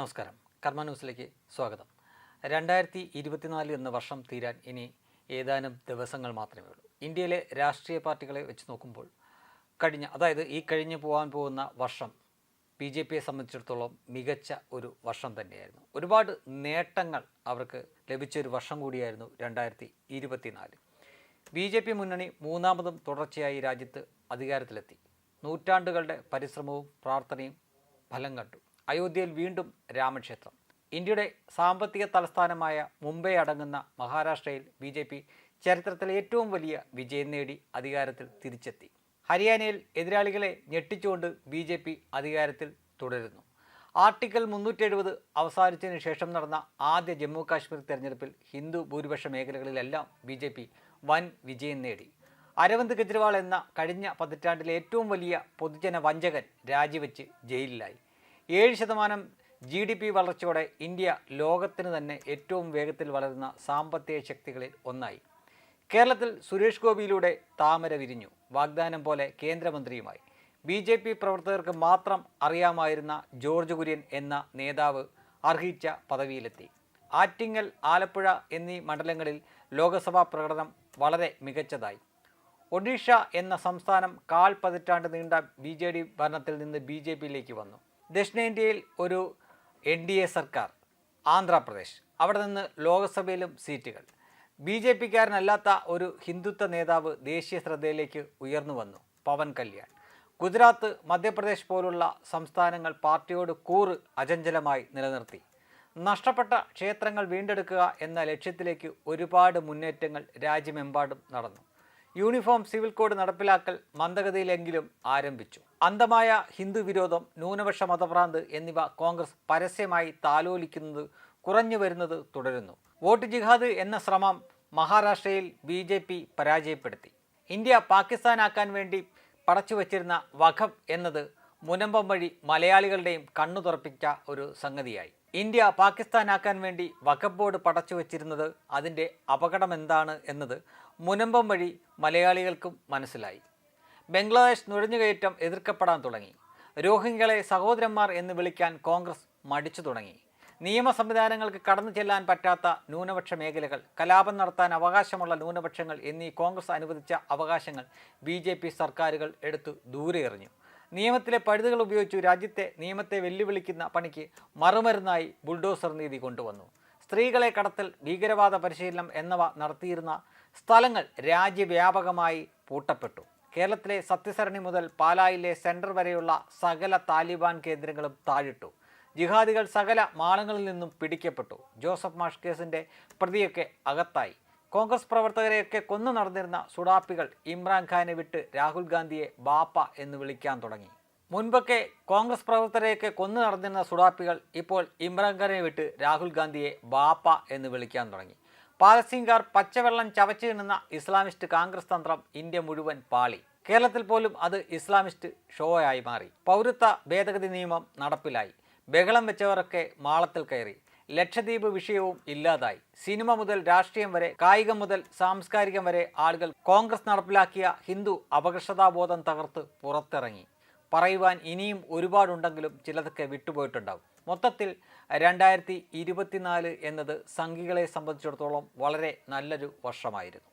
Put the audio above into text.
നമസ്കാരം. കർമ്മ ന്യൂസിലേക്ക് സ്വാഗതം. രണ്ടായിരത്തി ഇരുപത്തിനാല് എന്ന വർഷം തീരാൻ ഇനി ഏതാനും ദിവസങ്ങൾ മാത്രമേ ഉള്ളൂ. ഇന്ത്യയിലെ രാഷ്ട്രീയ പാർട്ടികളെ വെച്ച് നോക്കുമ്പോൾ കഴിഞ്ഞ അതായത് ഈ കഴിഞ്ഞു പോകാൻ പോകുന്ന വർഷം ബി ജെ പിയെ സംബന്ധിച്ചിടത്തോളം മികച്ച ഒരു വർഷം തന്നെയായിരുന്നു. ഒരുപാട് നേട്ടങ്ങൾ അവർക്ക് ലഭിച്ച ഒരു വർഷം കൂടിയായിരുന്നു രണ്ടായിരത്തി ഇരുപത്തിനാല്. ബി ജെ പി മുന്നണി മൂന്നാമതും തുടർച്ചയായി രാജ്യത്ത് അധികാരത്തിലെത്തി. നൂറ്റാണ്ടുകളുടെ പരിശ്രമവും പ്രാർത്ഥനയും ഫലം കണ്ടു. അയോധ്യയിൽ വീണ്ടും രാമക്ഷേത്രം. ഇന്ത്യയുടെ സാമ്പത്തിക തലസ്ഥാനമായ മുംബൈ അടങ്ങുന്ന മഹാരാഷ്ട്രയിൽ ബി ജെ പി ചരിത്രത്തിലെ ഏറ്റവും വലിയ വിജയം നേടി അധികാരത്തിൽ തിരിച്ചെത്തി. ഹരിയാനയിൽ എതിരാളികളെ ഞെട്ടിച്ചുകൊണ്ട് ബി ജെ പി അധികാരത്തിൽ തുടരുന്നു. ആർട്ടിക്കിൾ മുന്നൂറ്റി എഴുപത് അവസാനിച്ചതിന് ശേഷം നടന്ന ആദ്യ ജമ്മു കാശ്മീർ തെരഞ്ഞെടുപ്പിൽ ഹിന്ദു ഭൂരിപക്ഷ മേഖലകളിലെല്ലാം ബി ജെ പി വൻ വിജയം നേടി. അരവിന്ദ് കെജ്രിവാൾ എന്ന കഴിഞ്ഞ പതിറ്റാണ്ടിലെ ഏറ്റവും വലിയ പൊതുജന വഞ്ചകൻ രാജിവെച്ച് ജയിലിലായി. ഏഴ് ശതമാനം ജി ഡി പി വളർച്ചയോടെ ഇന്ത്യ ലോകത്തിന് തന്നെ ഏറ്റവും വേഗത്തിൽ വളരുന്ന സാമ്പത്തിക ശക്തികളിൽ ഒന്നായി. കേരളത്തിൽ സുരേഷ് ഗോപിയിലൂടെ താമര വിരിഞ്ഞു. വാഗ്ദാനം പോലെ കേന്ദ്രമന്ത്രിയുമായി. ബി ജെ പി പ്രവർത്തകർക്ക് മാത്രം അറിയാമായിരുന്ന ജോർജ് കുര്യൻ എന്ന നേതാവ് അർഹിച്ച പദവിയിലെത്തി. ആറ്റിങ്ങൽ ആലപ്പുഴ എന്നീ മണ്ഡലങ്ങളിൽ ലോകസഭാ പ്രകടനം വളരെ മികച്ചതായി. ഒഡീഷ എന്ന സംസ്ഥാനം കാൽ പതിറ്റാണ്ട് നീണ്ട ബി ജെ ഡി ഭരണത്തിൽ നിന്ന് ബി ജെ പിയിലേക്ക് വന്നു. ദക്ഷിണേന്ത്യയിൽ ഒരു എൻ ഡി എ സർക്കാർ ആന്ധ്രാപ്രദേശ്. അവിടെ നിന്ന് ലോക്സഭയിലും സീറ്റുകൾ. ബി ജെ പിക്കാരനല്ലാത്ത ഒരു ഹിന്ദുത്വ നേതാവ് ദേശീയ ശ്രദ്ധയിലേക്ക് ഉയർന്നു വന്നു പവൻ കല്യാൺ. ഗുജറാത്ത് മധ്യപ്രദേശ് പോലുള്ള സംസ്ഥാനങ്ങൾ പാർട്ടിയോട് കൂറ് അചഞ്ചലമായി നിലനിർത്തി. നഷ്ടപ്പെട്ട ക്ഷേത്രങ്ങൾ വീണ്ടെടുക്കുക എന്ന ലക്ഷ്യത്തിലേക്ക് ഒരുപാട് മുന്നേറ്റങ്ങൾ രാജ്യമെമ്പാടും നടന്നു. യൂണിഫോം സിവിൽ കോഡ് നടപ്പിലാക്കൽ മന്ദഗതിയിലെങ്കിലും ആരംഭിച്ചു. അന്ധമായ ഹിന്ദു വിരോധം ന്യൂനപക്ഷ മതഭ്രാന്ത് എന്നിവ കോൺഗ്രസ് പരസ്യമായി താലോലിക്കുന്നത് കുറഞ്ഞു വരുന്നത് തുടരുന്നു. വോട്ട് ജിഹാദ് എന്ന ശ്രമം മഹാരാഷ്ട്രയിൽ ബി ജെ പി പരാജയപ്പെടുത്തി. ഇന്ത്യ പാകിസ്ഥാനാക്കാൻ വേണ്ടി പടച്ചു വച്ചിരുന്ന വഖഫ് എന്നത് മുനമ്പം വഴി മലയാളികളുടെയും കണ്ണു തുറപ്പിച്ച ഒരു സംഗതിയായി. ഇന്ത്യ പാകിസ്ഥാനാക്കാൻ വേണ്ടി വഖബ് ബോർഡ് പടച്ചു വച്ചിരുന്നത് അതിന്റെ അപകടം എന്താണ് എന്നത് മുനമ്പം വഴി മലയാളികൾക്കും മനസ്സിലായി. ബംഗ്ലാദേശ് നുഴഞ്ഞുകയറ്റം എതിർക്കപ്പെടാൻ തുടങ്ങി. രോഹിംഗ്യകളെ സഹോദരന്മാർ എന്ന് വിളിക്കാൻ കോൺഗ്രസ് മടിച്ചു തുടങ്ങി. നിയമ സംവിധാനങ്ങൾക്ക് കടന്നു ചെല്ലാൻ പറ്റാത്ത ന്യൂനപക്ഷ മേഖലകൾ കലാപം നടത്താൻ അവകാശമുള്ള ന്യൂനപക്ഷങ്ങൾ എന്നീ കോൺഗ്രസ് അനുവദിച്ച അവകാശങ്ങൾ ബി സർക്കാരുകൾ എടുത്തു ദൂരെ എറിഞ്ഞു നിയമത്തിലെ പഴുതുകൾ ഉപയോഗിച്ചു രാജ്യത്തെ നിയമത്തെ വെല്ലുവിളിക്കുന്ന പണിക്ക് മറുമരുന്നായി ബുൾഡോസർ നീതി കൊണ്ടുവന്നു. സ്ത്രീകളെ കടത്തൽ ഭീകരവാദ പരിശീലനം എന്നിവ നടത്തിയിരുന്ന സ്ഥലങ്ങൾ രാജ്യവ്യാപകമായി പൂട്ടപ്പെട്ടു. കേരളത്തിലെ സത്യസരണി മുതൽ പാലായിലെ സെന്റർ വരെയുള്ള സകല താലിബാൻ കേന്ദ്രങ്ങളും താഴിട്ടു. ജിഹാദികൾ സകല മാളങ്ങളിൽ നിന്നും പിടിക്കപ്പെട്ടു. ജോസഫ് മാഷ് കേസിന്റെ പ്രതിയൊക്കെ അകത്തായി. കോൺഗ്രസ് പ്രവർത്തകരെയൊക്കെ കൊന്നു നടന്നിരുന്ന സുഡാപ്പികൾ ഇമ്രാൻഖാനെ വിട്ട് രാഹുൽ ഗാന്ധിയെ ബാപ്പ എന്ന് വിളിക്കാൻ തുടങ്ങി. മുൻപൊക്കെ കോൺഗ്രസ് പ്രവർത്തകരെയൊക്കെ കൊന്നു നടന്നിരുന്ന സുഡാപ്പികൾ ഇപ്പോൾ ഇമ്രാൻഖാനെ വിട്ട് രാഹുൽ ഗാന്ധിയെ ബാപ്പ എന്ന് വിളിക്കാൻ തുടങ്ങി. പാലസ്തീൻകാർ പച്ചവെള്ളം ചവച്ചു തിന്നുന്ന ഇസ്ലാമിസ്റ്റ് കോൺഗ്രസ് തന്ത്രം ഇന്ത്യ മുഴുവൻ പാളി. കേരളത്തിൽ പോലും അത് ഇസ്ലാമിസ്റ്റ് ഷോ ആയി മാറി. പൗരത്വ ഭേദഗതി നിയമം നടപ്പിലായി. ബഹളം വെച്ചവരൊക്കെ മാളത്തിൽ കയറി. ലക്ഷദ്വീപ് വിഷയവും ഇല്ലാതായി. സിനിമ മുതൽ രാഷ്ട്രീയം വരെ കായികം മുതൽ സാംസ്കാരികം വരെ ആളുകൾ കോൺഗ്രസ് നടപ്പിലാക്കിയ ഹിന്ദു അപകർഷതാബോധം തകർത്ത് പുറത്തിറങ്ങി. പറയുവാൻ ഇനിയും ഒരുപാടുണ്ടെങ്കിലും ചിലതൊക്കെ വിട്ടുപോയിട്ടുണ്ടാവും. മൊത്തത്തിൽ രണ്ടായിരത്തി ഇരുപത്തിനാല് എന്നത് സംഘികളെ സംബന്ധിച്ചിടത്തോളം വളരെ നല്ലൊരു വർഷമായിരുന്നു.